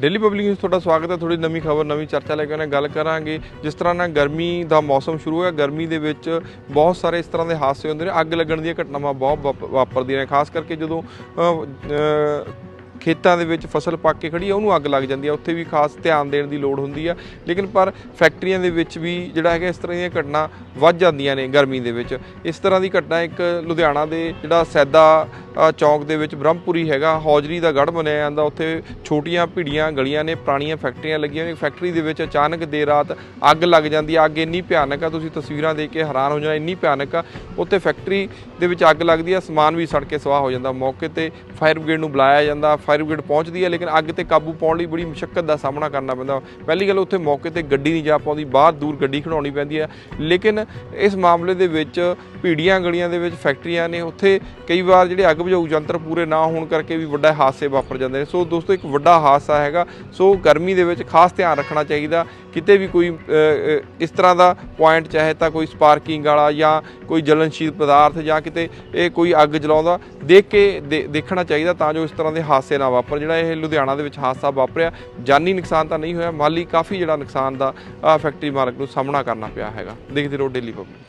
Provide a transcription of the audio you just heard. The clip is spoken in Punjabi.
ਡੇਲੀ ਪਬਲਿਕ ਨਿਊਜ਼ ਤੁਹਾਡਾ ਸਵਾਗਤ ਹੈ। ਥੋੜੀ ਨਵੀਂ ਖਬਰ, ਨਵੀਂ ਚਰਚਾ ਲੈ ਕੇ ਆਨੇ ਗੱਲ ਕਰਾਂਗੇ। ਜਿਸ ਤਰ੍ਹਾਂ ਨਾਲ ਗਰਮੀ ਦਾ ਮੌਸਮ ਸ਼ੁਰੂ ਹੋਇਆ, ਗਰਮੀ ਦੇ ਵਿੱਚ ਬਹੁਤ ਸਾਰੇ ਇਸ ਤਰ੍ਹਾਂ ਦੇ ਹਾਦਸੇ ਹੁੰਦੇ ਨੇ। ਅੱਗ ਲੱਗਣ ਦੀਆਂ ਘਟਨਾਵਾਂ ਬਹੁਤ ਵਾਪ- ਵਾਪਰਦੀਆਂ ਨੇ। ਖਾਸ ਕਰਕੇ ਜਦੋਂ ਖੇਤਾਂ ਦੇ ਵਿੱਚ ਫਸਲ ਪੱਕ ਕੇ ਖੜੀ ਆ, ਉਹਨੂੰ ਅੱਗ ਲੱਗ ਜਾਂਦੀ ਆ। ਉੱਥੇ ਵੀ ਖਾਸ ਧਿਆਨ ਦੇਣ ਦੀ ਲੋੜ ਹੁੰਦੀ ਆ। ਲੇਕਿਨ ਪਰ ਫੈਕਟਰੀਆਂ ਦੇ ਵਿੱਚ ਵੀ ਜਿਹੜਾ ਹੈਗਾ, ਇਸ ਤਰ੍ਹਾਂ ਦੀਆਂ ਘਟਨਾ ਵੱਧ ਜਾਂਦੀਆਂ ਨੇ ਗਰਮੀ ਦੇ ਵਿੱਚ। ਇਸ ਤਰ੍ਹਾਂ ਦੀ ਘਟਨਾ ਇੱਕ ਲੁਧਿਆਣਾ ਦੇ ਜਿਹੜਾ ਸੈਦਾ ਚੌਂਕ ਦੇ ਵਿੱਚ ਬ੍ਰਹਮਪੁਰੀ ਹੈਗਾ, ਹੌਜਰੀ ਦਾ ਗੜ੍ਹ ਬਣਿਆ ਜਾਂਦਾ। ਉੱਥੇ ਛੋਟੀਆਂ ਭੀੜੀਆਂ ਗਲੀਆਂ ਨੇ, ਪੁਰਾਣੀਆਂ ਫੈਕਟਰੀਆਂ ਲੱਗੀਆਂ ਨੇ। ਫੈਕਟਰੀ ਦੇ ਵਿੱਚ ਅਚਾਨਕ ਦੇਰ ਰਾਤ ਅੱਗ ਲੱਗ ਜਾਂਦੀ ਆ। ਅੱਗ ਇੰਨੀ ਭਿਆਨਕ ਆ, ਤੁਸੀਂ ਤਸਵੀਰਾਂ ਦੇਖ ਕੇ ਹੈਰਾਨ ਹੋ ਜਾਣਾ, ਇੰਨੀ ਭਿਆਨਕ ਆ। ਉੱਥੇ ਫੈਕਟਰੀ ਦੇ ਵਿੱਚ ਅੱਗ ਲੱਗਦੀ ਆ, ਸਮਾਨ ਵੀ ਸੜ ਕੇ ਸਵਾਹ ਹੋ ਜਾਂਦਾ। ਮੌਕੇ ਤੇ ਫਾਇਰ ਬ੍ਰਿਗੇਡ ਨੂੰ ਬੁਲਾਇਆ ਜਾਂਦਾ। ਫਾਇਰ ਬ੍ਰਿਗੇਡ ਪਹੁੰਚਦੀ ਹੈ, ਲੇਕਿਨ ਅੱਗ ਤੇ ਕਾਬੂ ਪਾਉਣ ਲਈ ਬੜੀ ਮੁਸ਼ਕਲ ਦਾ ਸਾਹਮਣਾ ਕਰਨਾ ਪੈਂਦਾ। ਪਹਿਲੀ ਗੱਲ, ਉੱਥੇ ਮੌਕੇ ਤੇ ਗੱਡੀ ਨਹੀਂ ਜਾ ਪਾਉਂਦੀ ਬਾਹਰ ਦੂਰ ਗੱਡੀ ਖੜਾਉਣੀ ਪੈਂਦੀ ਹੈ। ਲੇਕਿਨ ਇਸ ਮਾਮਲੇ ਦੇ ਵਿੱਚ ਭੀੜੀਆਂ ਗਲੀਆਂ ਦੇ ਵਿੱਚ ਫੈਕਟਰੀਆਂ ਨੇ, ਉੱਥੇ ਕਈ ਵਾਰ ਜਿਹੜੇ ਅੱਗ ਬੁਝਾਊ ਯੰਤਰ ਪੂਰੇ ਨਾ ਹੋਣ ਕਰਕੇ ਵੀ ਵੱਡਾ ਹਾਦਸੇ ਵਾਪਰ ਜਾਂਦੇ ਨੇ। ਸੋ ਦੋਸਤੋ, ਇੱਕ ਵੱਡਾ ਹਾਦਸਾ ਹੈਗਾ। ਸੋ ਗਰਮੀ ਦੇ ਵਿੱਚ ਖਾਸ ਧਿਆਨ ਰੱਖਣਾ ਚਾਹੀਦਾ। ਕਿਤੇ ਵੀ ਕੋਈ ਇਸ ਤਰ੍ਹਾਂ ਦਾ ਪੁਆਇੰਟ, ਚਾਹੇ ਤਾਂ ਕੋਈ ਸਪਾਰਕਿੰਗ ਵਾਲਾ ਜਾਂ ਕੋਈ ਜਲਨਸ਼ੀਲ ਪਦਾਰਥ ਜਾਂ ਕਿਤੇ ਇਹ ਕੋਈ ਅੱਗ ਜਲਾਉਂਦਾ, ਦੇਖ ਕੇ ਦੇ- ਦੇਖਣਾ ਚਾਹੀਦਾ ਤਾਂ ਜੋ ਇਸ ਤਰ੍ਹਾਂ ਦੇ ਹਾਦਸੇ ਨਾ ਵਾਪਰ ਜਿਹੜਾ ਇਹ ਲੁਧਿਆਣਾ ਦੇ ਵਿੱਚ ਹਾਦਸਾ ਵਾਪਰਿਆ। ਜਾਨੀ ਨੁਕਸਾਨ ਤਾਂ ਨਹੀਂ ਹੋਇਆ, ਮਾਲੀ ਕਾਫੀ ਜਿਹੜਾ ਨੁਕਸਾਨ ਦਾ ਫੈਕਟਰੀ ਮਾਲਕ ਨੂੰ ਸਾਹਮਣਾ ਕਰਨਾ ਪਿਆ ਹੈਗਾ। ਦੇਖਦੇ ਰਹੋ ਡੇਲੀ ਪਬਲਿਕ